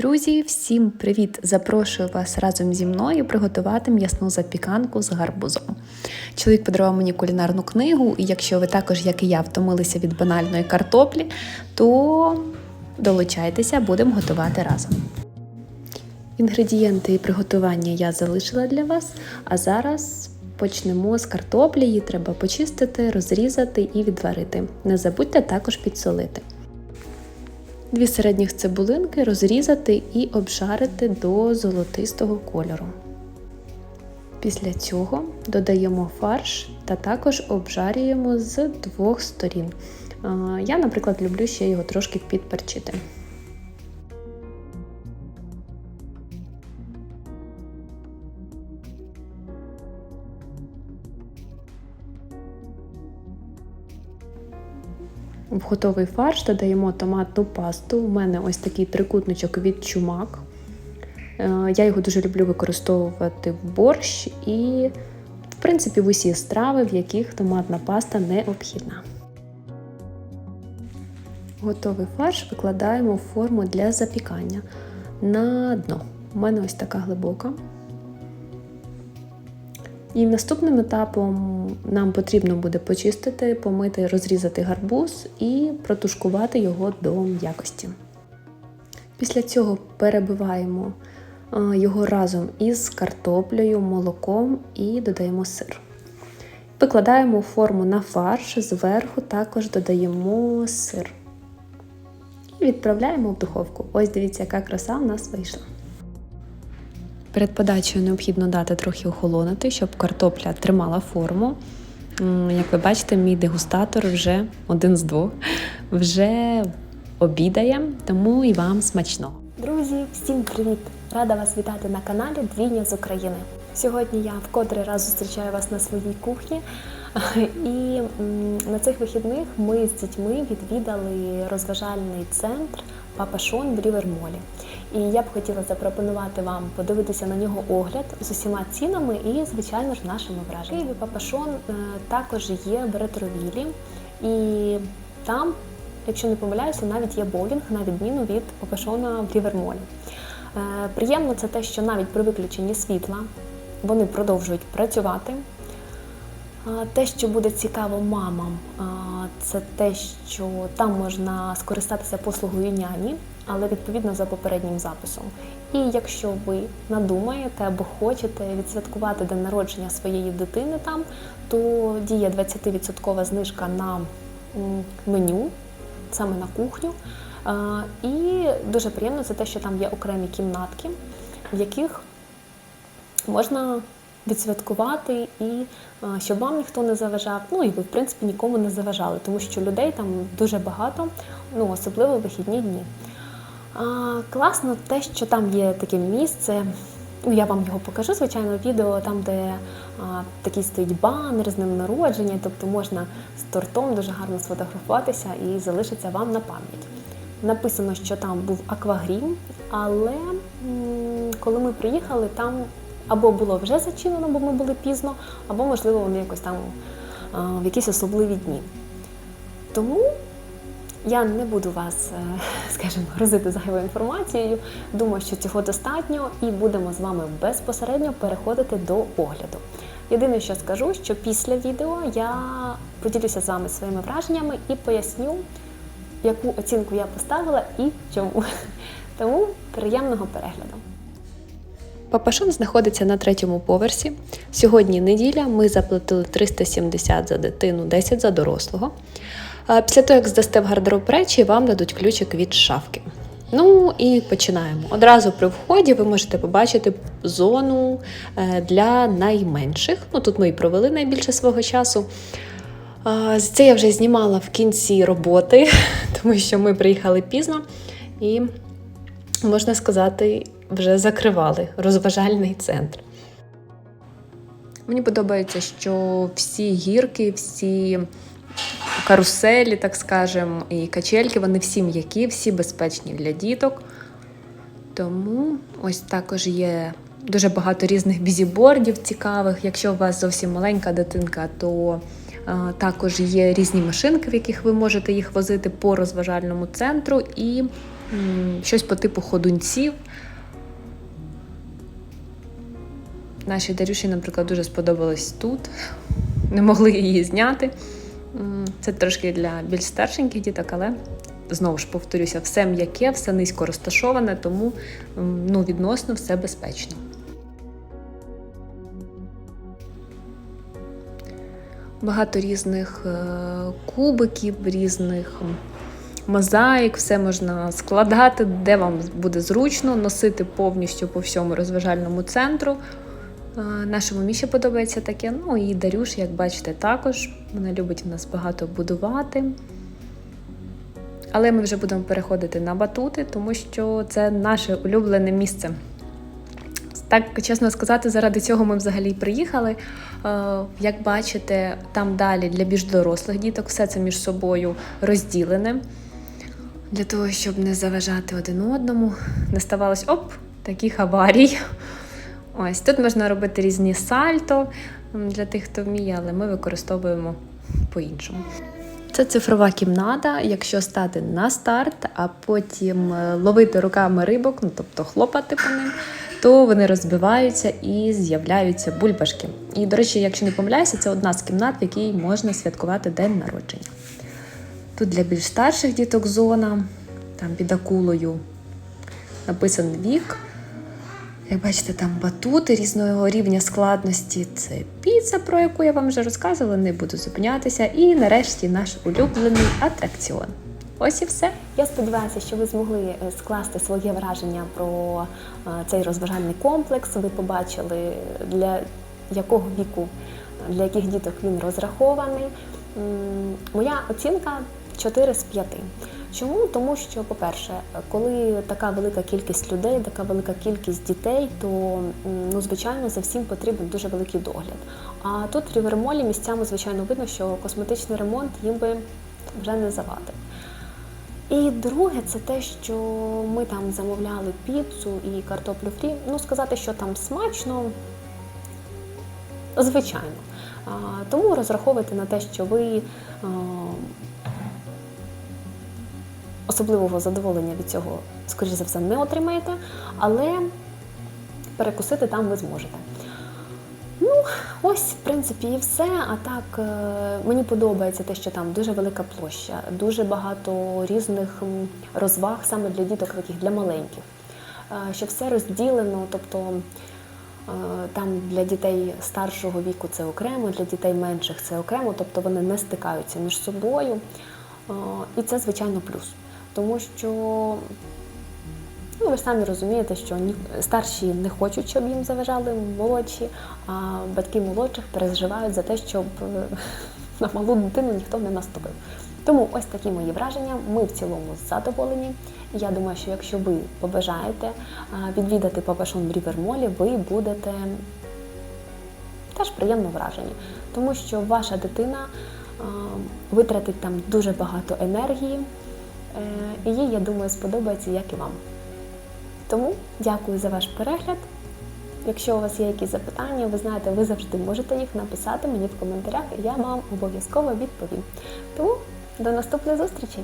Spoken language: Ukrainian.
Друзі, всім привіт! Запрошую вас разом зі мною приготувати м'ясну запіканку з гарбузом. Чоловік подарував мені кулінарну книгу, і якщо ви також, як і я, втомилися від банальної картоплі, то долучайтеся, будемо готувати разом. Інгредієнти і приготування я залишила для вас, а зараз почнемо з картоплі. Її треба почистити, розрізати і відварити. Не забудьте також підсолити. Дві середніх цибулинки розрізати і обжарити до золотистого кольору. Після цього додаємо фарш та також обжарюємо з двох сторін. Я, наприклад, люблю ще його трошки підперчити. В готовий фарш додаємо томатну пасту. У мене ось такий трикутничок від чумак. Е, я його дуже люблю використовувати в борщ і, в принципі, в усі страви, в яких томатна паста необхідна. Готовий фарш викладаємо в форму для запікання на дно. У мене ось така глибока. І наступним етапом нам потрібно буде почистити, помити, розрізати гарбуз і протушкувати його до м'якості. Після цього перебиваємо його разом із картоплею, молоком і додаємо сир. Викладаємо форму на фарш, зверху також додаємо сир. І відправляємо в духовку. Ось дивіться, яка краса в нас вийшла. Перед подачею необхідно дати трохи охолонути, щоб картопля тримала форму. Як ви бачите, мій дегустатор вже один з двох вже обідає, тому і вам смачного. Друзі, всім привіт! Рада вас вітати на каналі Двійня з України. Сьогодні я вкотре раз зустрічаю вас на своїй кухні. І на цих вихідних ми з дітьми відвідали розважальний центр Папа Шон в Рівермолі. І я б хотіла запропонувати вам подивитися на нього огляд з усіма цінами і, звичайно ж, нашими враженнями. Києві Папашон е, також є в ретровілі, і там, якщо не помиляюся, навіть є боулінг на відміну від Папашона в Рівермолі. Е, приємно це те, що навіть при виключенні світла вони продовжують працювати. Те, що буде цікаво мамам, це те, що там можна скористатися послугою няні, але відповідно за попереднім записом. І якщо ви надумаєте або хочете відсвяткувати день народження своєї дитини там, то діє 20% знижка на меню, саме на кухню. І дуже приємно це те, що там є окремі кімнатки, в яких можна відсвяткувати і щоб вам ніхто не заважав. Ну і ви, в принципі, нікому не заважали, тому що людей там дуже багато, ну особливо в вихідні дні. А, Класно те, що там є таке місце. Ну, я вам його покажу, звичайно, відео, там, де а, такий стоїть банер з ним народження, тобто можна з тортом дуже гарно сфотографуватися і залишиться вам на пам'ять. Написано, що там був аквагрім, але м коли ми приїхали, там або було вже зачинено, бо ми були пізно, або, можливо, вони якось там в якісь особливі дні. Тому я не буду вас, е, скажімо, грозити зайвою інформацією. Думаю, що цього достатньо, і будемо з вами безпосередньо переходити до огляду. Єдине, що скажу, що після відео я поділюся з вами своїми враженнями і поясню, яку оцінку я поставила і чому. Тому приємного перегляду! Папашон знаходиться на третьому поверсі. Сьогодні неділя, ми заплатили 370 за дитину, 10 за дорослого. Після того, як здасте в гардероб речі, вам дадуть ключик від шафки. Ну і починаємо. Одразу при вході ви можете побачити зону е, для найменших. Ну Тут ми і провели найбільше свого часу. Це я вже знімала в кінці роботи, тому що ми приїхали пізно і, можна сказати, вже закривали розважальний центр. Мені подобається, що всі гірки, всі каруселі, так скажемо, і качельки, вони всі м'які, всі безпечні для діток. Тому ось також є дуже багато різних бізібордів цікавих. Якщо у вас зовсім маленька дитинка, то також є різні машинки, в яких ви можете їх возити по розважальному центру. І щось по типу ходунців. Нашій Дарюші, наприклад, дуже сподобалось тут. Не могли її зняти. Це трошки для більш старшеньких діток, але знову ж повторюся, все м'яке, все низько розташоване, тому ну, відносно все безпечно. Багато різних е, кубиків, різних мозаїк, все можна складати, де вам буде зручно, носити повністю по всьому розважальному центру. Е, Нашому Міші подобається таке. Ну і Дарюш, як бачите, також. Вона любить у нас багато будувати. Але ми вже будемо переходити на батути, тому що це наше улюблене місце. Так, чесно сказати, заради цього ми взагалі приїхали. Е, Як бачите, там далі для більш дорослих діток все це між собою розділене. Для того, щоб не заважати один одному, не ставалось оп, таких аварій. Ось тут можна робити різні сальто для тих, хто вміє, але ми використовуємо по-іншому. Це цифрова кімната. Якщо стати на старт, а потім е, ловити руками рибок, ну тобто хлопати по ним, то вони розбиваються і з'являються бульбашки. І, до речі, якщо не помиляюся, це одна з кімнат, в якій можна святкувати день народження. Тут для більш старших діток зона, там під акулою написаний вік. Як бачите, там батути різного рівня складності. Це піца, про яку я вам вже розказувала, не буду зупинятися. І нарешті наш улюблений атракціон. Ось і все. Я сподіваюся, що ви змогли е, скласти своє враження про е, цей розважальний комплекс. Ви побачили, для якого віку, для яких діток він розрахований. Моя оцінка 4 з 5. Чому? Тому що, по-перше, коли така велика кількість людей, така велика кількість дітей, то ну, звичайно за всім потрібен дуже великий догляд. А тут в Рівермолі місцями, звичайно, видно, що косметичний ремонт їм би вже не завадив. І друге, це те, що ми там замовляли піцу і картоплю фрі. Ну, сказати, що там смачно, звичайно. Тому розраховуйте на те, що ви особливого задоволення від цього, скоріш за все, не отримаєте, але перекусити там ви зможете. Ну, ось, в принципі, і все. А так, е, мені подобається те, що там дуже велика площа, дуже багато різних розваг саме для діток, таких для маленьких. Е, Що все розділено, тобто е, там для дітей старшого віку це окремо, для дітей менших це окремо, тобто вони не стикаються між собою. І це, звичайно, плюс. Тому що Ну, ви ж самі розумієте, що старші не хочуть, щоб їм заважали молодші, а батьки молодших переживають за те, щоб е, на малу дитину ніхто не наступив. Тому ось такі мої враження. Ми в цілому задоволені. Я думаю, що якщо ви побажаєте відвідати Папашон Рівермолі, ви будете теж приємно вражені, тому що ваша дитина витратить там дуже багато енергії, е, і їй, я думаю, сподобається, як і вам. Тому дякую за ваш перегляд. Якщо у вас є якісь запитання, ви знаєте, ви завжди можете їх написати мені в коментарях, і я вам обов'язково відповім. Тому до наступної зустрічі!